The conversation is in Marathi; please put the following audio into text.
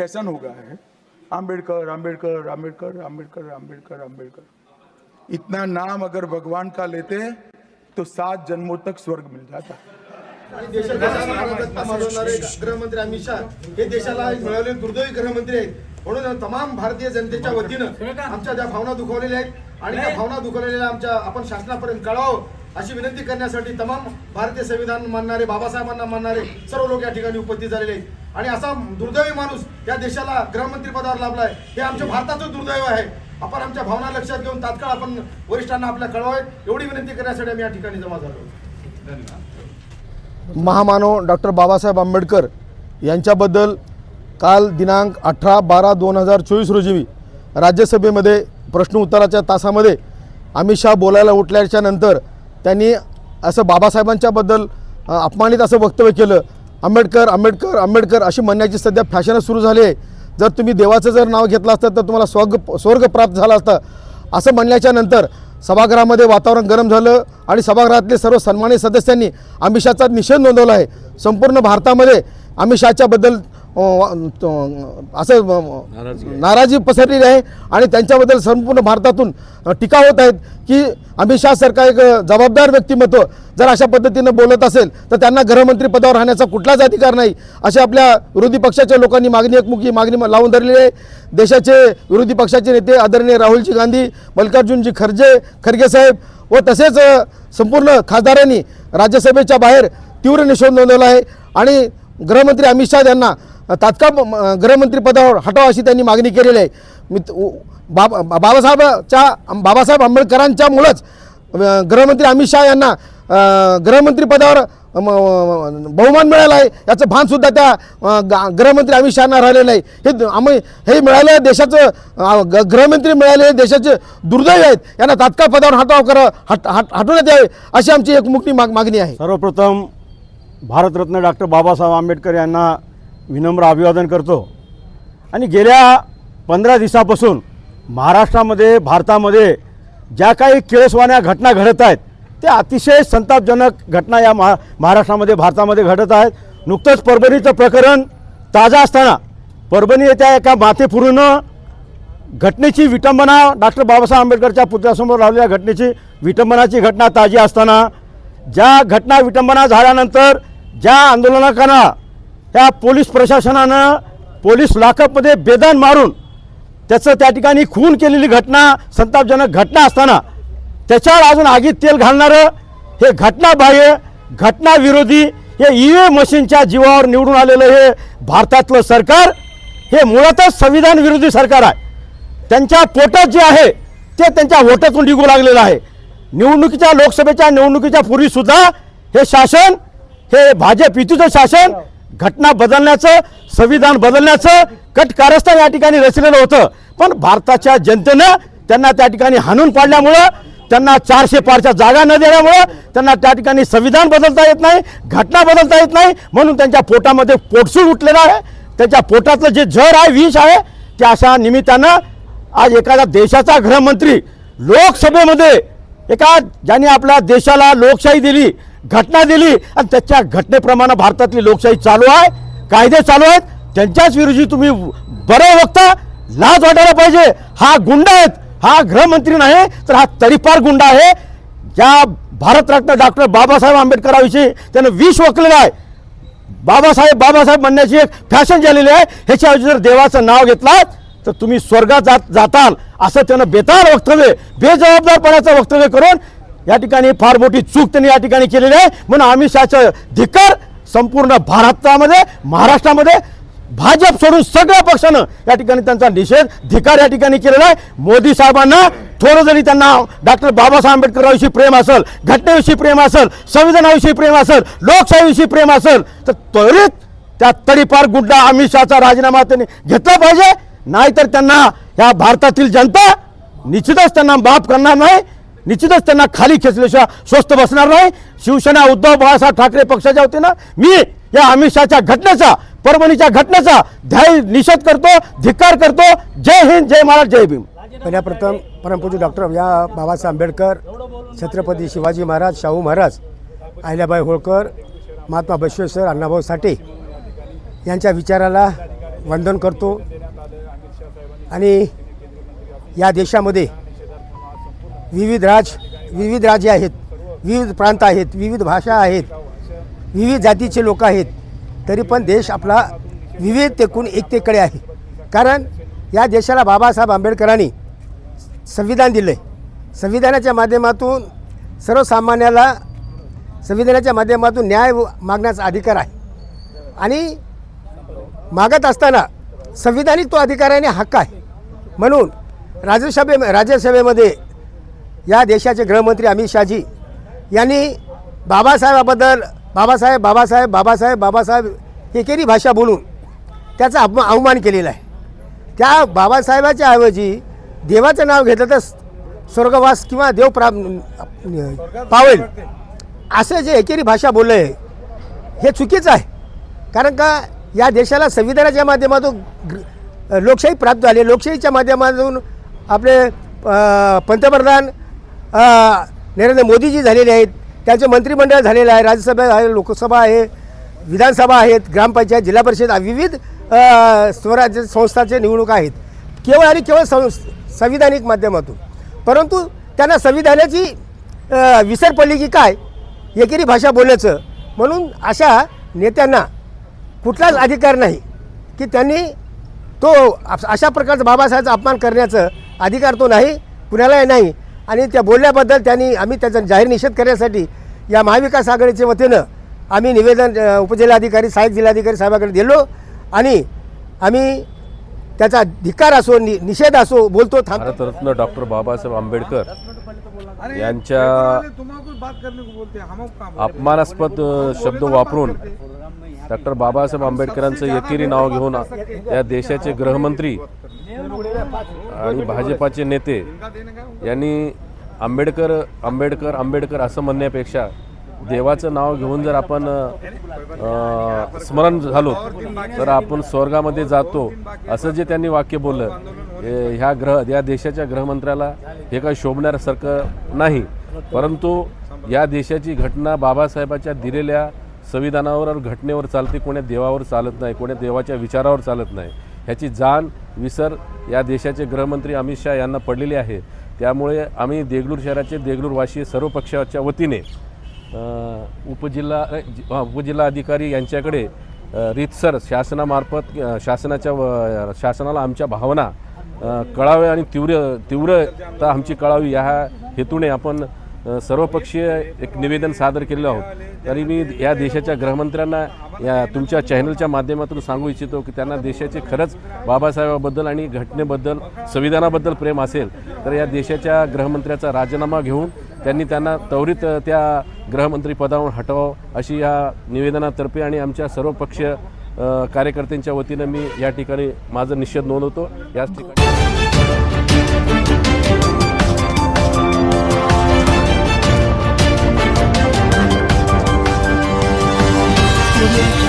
फैशन हो गया है। आम्बेडकर आम्बेडकर आम्बेडकर आम्बेडकर आम्बेडकर आम्बेडकर इतना नाम अगर भगवान का लेते तो सात जन्मों तक स्वर्ग मिल जाता। माजवणारे गृहमंत्री अमित शहा हे देशाला मिळालेले दुर्दैवी गृहमंत्री आहेत. म्हणून तमाम भारतीय जनतेच्या वतीनं आमच्या ज्या भावना दुखवलेल्या आहेत आणि त्या भावना दुखवलेल्या आमच्या आपण शासनापर्यंत कळावं. अशी विनंती करण्यासाठी तमाम भारतीय संविधान मानणारे बाबासाहेबांना मानणारे सर्व लोक या ठिकाणी उपस्थित झालेले आहेत. आणि असा दुर्दैवी माणूस या देशाला गृहमंत्री पदावर लाभलाय हे आमच्या भारताचं दुर्दैव आहे. आपण आमच्या भावना लक्षात घेऊन तात्काळ आपण वरिष्ठांना आपल्या कळवावे एवढी विनंती करण्यासाठी आम्ही या ठिकाणी जमा झालो महामानव डॉक्टर बाबासाहेब आंबेडकर यांच्याबद्दल काल दिनांक अठरा बारा दोन हजार चोवीस रोजी राज्यसभेमध्ये प्रश्न उत्तराच्या तासामध्ये अमित शहा बोलायला उठल्याच्या नंतर त्यांनी असं बाबासाहेबांच्याबद्दल अपमानित असं वक्तव्य केलं. आंबेडकर आंबेडकर आंबेडकर अशी म्हणण्याची सध्या फॅशनच सुरू झाली आहे. जर तुम्ही देवाचं जर नाव घेतलं असतं तर तुम्हाला स्वर्ग स्वर्ग प्राप्त झाला असतं. असं म्हणल्याच्या नंतर सभागृहामध्ये वातावरण गरम झालं आणि सभागृहातले सर्व सन्मानित सदस्यांनी अमित शहाचा निषेध नोंदवला आहे. संपूर्ण भारतामध्ये अमित शहाच्याबद्दल असं अ, नाराजी पसरलेली आहे आणि त्यांच्याबद्दल संपूर्ण भारतातून टीका होत आहेत की अमित शहासारखा एक अ, जबाबदार व्यक्तिमत्व जर अशा पद्धतीनं बोलत असेल तर त्यांना गृहमंत्री पदावर राहण्याचा कुठलाच अधिकार नाही अशा आपल्या विरोधी पक्षाच्या लोकांनी मागणी एकमुखी मागणी लावून धरलेली आहे. देशाचे विरोधी पक्षाचे नेते आदरणीय राहुलजी गांधी मल्लिकार्जुनजी खरगे खरगे साहेब व तसेच संपूर्ण खासदारांनी राज्यसभेच्या बाहेर तीव्र निषेध नोंदवला आहे आणि गृहमंत्री अमित शहा यांना तात्काळ गृहमंत्री पदावर हटाव अशी त्यांनी मागणी केलेली आहे. मी त- बाबा बाबासाहेबच्या बाबासाहेब आंबेडकरांच्यामुळंच मुळंच गृहमंत्री अमित शहा यांना गृहमंत्री पदावर बहुमान मिळाला आहे. याचं भानसुद्धा त्या गृहमंत्री अमित शहाना राहिलेलं आहे हे आम्ही हे मिळालेलं देशाचं ग- गृहमंत्री मिळालेले देशाचे दुर्दैव आहेत. यांना तात्काळ पदावर हटाव करा हट हट हटवण्यात यावे अशी आमची एक मुक्ती माग मागणी आहे. सर्वप्रथम भारतरत्न डॉक्टर बाबासाहेब आंबेडकर यांना विनम्र अभिवादन करतो. आणि गेल्या पंधरा दिवसापासून महाराष्ट्रामध्ये भारतामध्ये ज्या काही केळसवान्या घटना घडत आहेत त्या अतिशय संतापजनक घटना या महा महाराष्ट्रामध्ये भारतामध्ये घडत आहेत. नुकतंच परभणीचं प्रकरण ताजं असताना परभणी येत्या एका मातेपूर्ण घटनेची विटंबना डॉक्टर बाबासाहेब आंबेडकरच्या पुतळ्यासमोर लावलेल्या घटनेची विटंबनाची घटना ताजी असताना ज्या घटना विटंबना झाल्यानंतर ज्या आंदोलनकांना त्या पोलीस प्रशासनानं पोलीस लॉकअपमध्ये बेदान मारून त्याचं त्या ठिकाणी खून केलेली घटना संतापजनक घटना असताना त्याच्यावर अजून आगीत तेल घालणारं हे घटनाबाह्य घटनाविरोधी हे ई व्ही मशीनच्या जीवावर निवडून आलेलं हे भारतातलं सरकार हे मुळातच संविधान विरोधी सरकार आहे. त्यांच्या पोटात जे आहे ते त्यांच्या वोटातून निघू लागलेलं आहे. निवडणुकीच्या लोकसभेच्या निवडणुकीच्या पूर्वीसुद्धा हे शासन हे भाजप युतीचं शासन घटना बदलण्याचं संविधान बदलण्याचं कट कारस्थान या ठिकाणी रचलेलं होतं. पण भारताच्या जनतेनं त्यांना त्या ठिकाणी हाणून पाडल्यामुळं त्यांना चारशे पारच्या जागा न देण्यामुळं त्यांना त्या ठिकाणी संविधान बदलता येत नाही घटना बदलता येत नाही म्हणून त्यांच्या पोटामध्ये पोटसूळ उठलेलं आहे. त्यांच्या पोटातलं जे जर आहे विष आहे त्या अशा निमित्तानं आज एखादा देशाचा गृहमंत्री लोकसभेमध्ये एका ज्याने आपल्या देशाला लोकशाही दिली घटना दिली आणि त्याच्या घटनेप्रमाणे भारतातली लोकशाही चालू आहे. कायदे चालू आहेत. त्यांच्याच विरोधी तुम्ही बरं बघता लाज वाटायला पाहिजे. हा गुंडा आहेत. हा गृहमंत्री नाही तर हा तडीपार गुंडा आहे. ज्या भारतरत्न डॉक्टर बाबासाहेब आंबेडकराविषयी त्यानं विष वकलेलं आहे. बाबासाहेब बाबासाहेब म्हणण्याची एक फॅशन झालेली आहे. ह्याच्याऐवजी जर देवाचं नाव घेतलात तर तुम्ही स्वर्गात जात जाताल. असं त्यानं बेताल वक्तव्य बेजबाबदारपणाचं वक्तव्य करून या ठिकाणी फार मोठी चूक त्यांनी या ठिकाणी केलेली आहे. म्हणून अमित शहाचं धिक्कार संपूर्ण भारतामध्ये महाराष्ट्रामध्ये भाजप सोडून सगळ्या पक्षानं या ठिकाणी त्यांचा निषेध धिकार या ठिकाणी केलेला आहे. मोदी साहेबांना थोडं जरी त्यांना डॉक्टर बाबासाहेब आंबेडकरांविषयी प्रेम असेल घटनेविषयी प्रेम असेल संविधानाविषयी प्रेम असेल लोकशाहीविषयी प्रेम असेल तर त्वरित त्या तडीपार गुड्डा अमित शहाचा राजीनामा त्यांनी घेतला पाहिजे. नाहीतर त्यांना या भारतातील जनता निश्चितच त्यांना माफ करणार नाही. निश्चितच त्यांना खाली खेचल्याशिवाय स्वस्त बसणार नाही. शिवसेना उद्धव बाळासाहेब ठाकरे पक्षाच्या वतीनं मी या अमित शहाच्या घटनेचा परभणीच्या घटनेचा ध्याय निषेध करतो धिक्कार करतो. जय हिंद जय महाराज जय भीम. पहिल्या प्रथम परमपूज्य डॉक्टर या बाबासाहेब आंबेडकर छत्रपती शिवाजी महाराज शाहू महाराज अहिल्याबाई होळकर महात्मा बसवेश्वर अण्णाभाऊ साठे यांच्या विचाराला वंदन करतो. आणि या देशामध्ये विविध राज विविध राज्य आहेत विविध प्रांत आहेत विविध भाषा आहेत विविध जातीचे लोक आहेत. तरी पण देश आपला विविधतेकून एकतेकडे आहे. कारण या देशाला बाबासाहेब आंबेडकरांनी संविधान दिलं आहे संविधानाच्या माध्यमातून सर्वसामान्याला संविधानाच्या माध्यमातून न्याय मागण्याचा अधिकार आहे. आणि मागत असताना संविधानिक तो अधिकार आहे आणि हक्क आहे. म्हणून राज्यसभे राज्यसभेमध्ये या देशाचे गृहमंत्री अमित शहाजी यांनी बाबासाहेबाबद्दल बाबासाहेब बाबासाहेब बाबासाहेब बाबासाहेब एकेरी भाषा बोलून त्याचा अपमा अवमान केलेला आहे. त्या बाबासाहेबाच्या ऐवजी देवाचं नाव घेतलं तर स्वर्गवास किंवा देव प्रा पावेल. असं जे एकेरी भाषा बोललं आहे हे चुकीचं आहे. कारण का या देशाला संविधानाच्या माध्यमातून लोकशाही प्राप्त झाली. लोकशाहीच्या माध्यमातून आपले पंतप्रधान नरेंद्र मोदीजी झालेले आहेत. त्यांचे मंत्रिमंडळ झालेलं आहे. राज्यसभा आहे लोकसभा आहे विधानसभा आहेत ग्रामपंचायत जिल्हा परिषद विविध स्वराज्य संस्थाचे निवडणूक आहेत. केवळ आणि केवळ सं संविधानिक माध्यमातून. परंतु त्यांना संविधानाची विसर पडली की काय? एकेरी भाषा बोलण्याचं म्हणून अशा नेत्यांना कुठलाच अधिकार नाही की त्यांनी तो अशा प्रकारचा बाबासाहेबचा अपमान करण्याचं अधिकार तो नाही कुणालाही नाही. आणि त्या बोलल्याबद्दल त्यांनी आम्ही त्याचा जाहीर निषेध करण्यासाठी या महाविकास आघाडीच्या वतीनं आम्ही निवेदन उपजिल्हाधिकारी सहाय्यक जिल्हाधिकारी साहेबाकडे दिलो आणि आम्ही त्याचा धिक्कार असो नि निषेध असो बोलतो थांबतो. भारतरत्न डॉक्टर बाबासाहेब आंबेडकर यांच्या अपमानास्पद शब्द वापरून डॉक्टर बाबासाहेब आंबेडकरांचं एकेरी नाव घेऊन या देशाचे गृहमंत्री आणि भाजपाचे नेते यांनी आंबेडकर आंबेडकर आंबेडकर असं म्हणण्यापेक्षा देवाचं नाव घेऊन जर आपण स्मरण झालो तर आपण स्वर्गामध्ये जातो असं जे त्यांनी वाक्य बोललं ह्या ग्रह या देशाच्या गृहमंत्र्याला हे काही शोभण्यासारखं नाही. परंतु या देशाची घटना बाबासाहेबाच्या दिलेल्या संविधानावर घटनेवर चालते कोण्या देवावर चालत नाही कोण्या देवाच्या विचारावर चालत नाही. ह्याची जाण विसर या देशाचे गृहमंत्री अमित शहा यांना पडलेली आहे. त्यामुळे आम्ही देगलूर शहराचे देगलूरवासी सर्व पक्षाच्या वतीने उपजिल्हा उपजिल्हा अधिकारी उपजिल्हाधिकारी यांच्याकडे रितसर शासनामार्फत शासनाच्या व- शासनाला आमच्या भावना कळाव्या आणि तीव्र तीव्रता आमची कळावी ह्या हेतूने आपण सर्वपक्षीय एक निवेदन सादर केलेलं आहोत. तरी मी या देशाच्या गृहमंत्र्यांना या तुमच्या चॅनलच्या माध्यमातून सांगू इच्छितो की त्यांना देशाचे खरंच बाबासाहेबाबद्दल आणि घटनेबद्दल संविधानाबद्दल प्रेम असेल तर या देशाच्या गृहमंत्र्याचा राजीनामा घेऊन त्यांनी त्यांना त्वरित त्या गृहमंत्री पदावरून हटवावं अशी या निवेदनातर्फे आणि आमच्या सर्वपक्षीय कार्यकर्त्यांच्या वतीनं मी या ठिकाणी माझं निषेध नोंदवतो. याच ठिकाणी Absolute